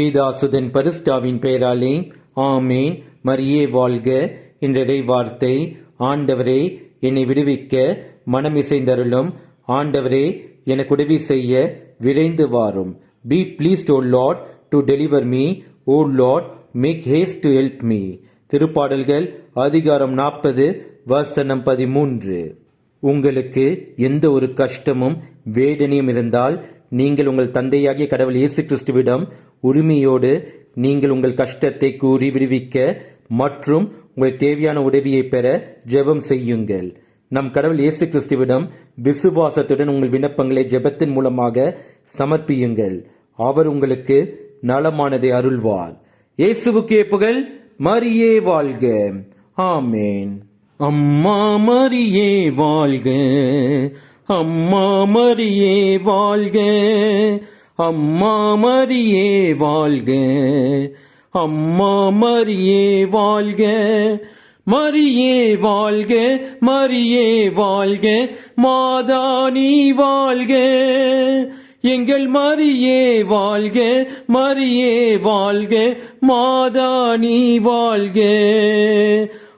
பீதாசுதன் பரிஸ்டாவின் பெயராலே ஆமேன். மரியே வாழ்க. என்ற வார்த்தை ஆண்டவரே என்னை விடுவிக்க மனமிசைந்தருளும். ஆண்டவரே எனக்கு உதவி செய்ய விரைந்து வாரும். Be please O Lord to deliver me O Lord make haste to help me திருப்பாடல்கள் அதிகாரம் நாற்பது வசனம் பதிமூன்று. உங்களுக்கு எந்த ஒரு கஷ்டமும் வேதனையும் இருந்தால் நீங்கள் உங்கள் தந்தையாகிய கடவுள் இயேசு கிறிஸ்துவிடம் உரிமையோடு நீங்கள் உங்கள் கஷ்டத்தை கூறி விடுவிக்க மற்றும் உங்களுக்கு தேவையான உதவியை பெற ஜெபம் செய்யுங்கள். நம் கடவுள் இயேசு கிறிஸ்துவிடம் விசுவாசத்துடன் உங்கள் விண்ணப்பங்களை ஜெபத்தின் மூலமாக சமர்ப்பியுங்கள். அவர் உங்களுக்கு நலமானதை அருள்வார். இயேசுவுக்கே புகழ் மரியே வாழ்க. ஆமேன். அம்மா மரியே வாழ்க. அம்மா மரியே வாழ்க. அம்மா மரியே வாழ்க அம்மா மரியே வாழ்க மரியே வாழ்க மரியே வாழ்க மாதா நீ வாழ்க எங்கள் மரியே வாழ்க மரியே வாழ்க மாதா நீ வாழ்க.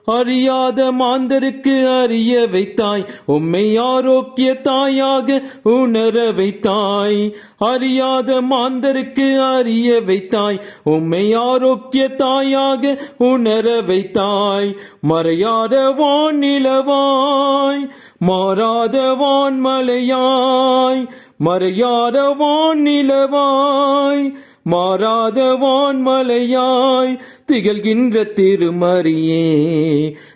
அறியாத மாந்தருக்கு அறிய வைத்தாய். உம்மை ஆரோக்கிய தாயாக உணர வைத்தாய். அறியாத மாந்தருக்கு அறிய வைத்தாய். உம்மை ஆரோக்கிய தாயாக உணர வைத்தாய். மறையாத வான் நிலவாய். மாறாத வான்மலையாய் மறையாத வான் நிலவாய். மாறாத வான்மலையாய் திகழ்கின்ற திருமறியே.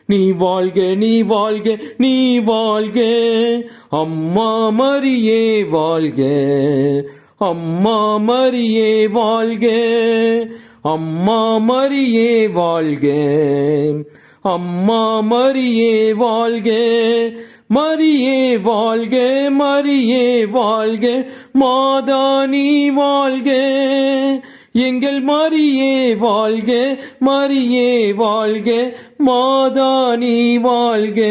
நீ வாழ்க நீ வாழ்க நீ வாழ்க. அம்மா மரியே வாழ்க. அம்மா மரியே வாழ்க. அம்மா மரியே வாழ்க. அம்மா மரியே வாழ்க மரியே வாழ்க மரியே வாழ்க மாதா நீ வாழ்க. எங்கள் மரியே வாழ்க மரியே வாழ்க மாதா நீ வாழ்க.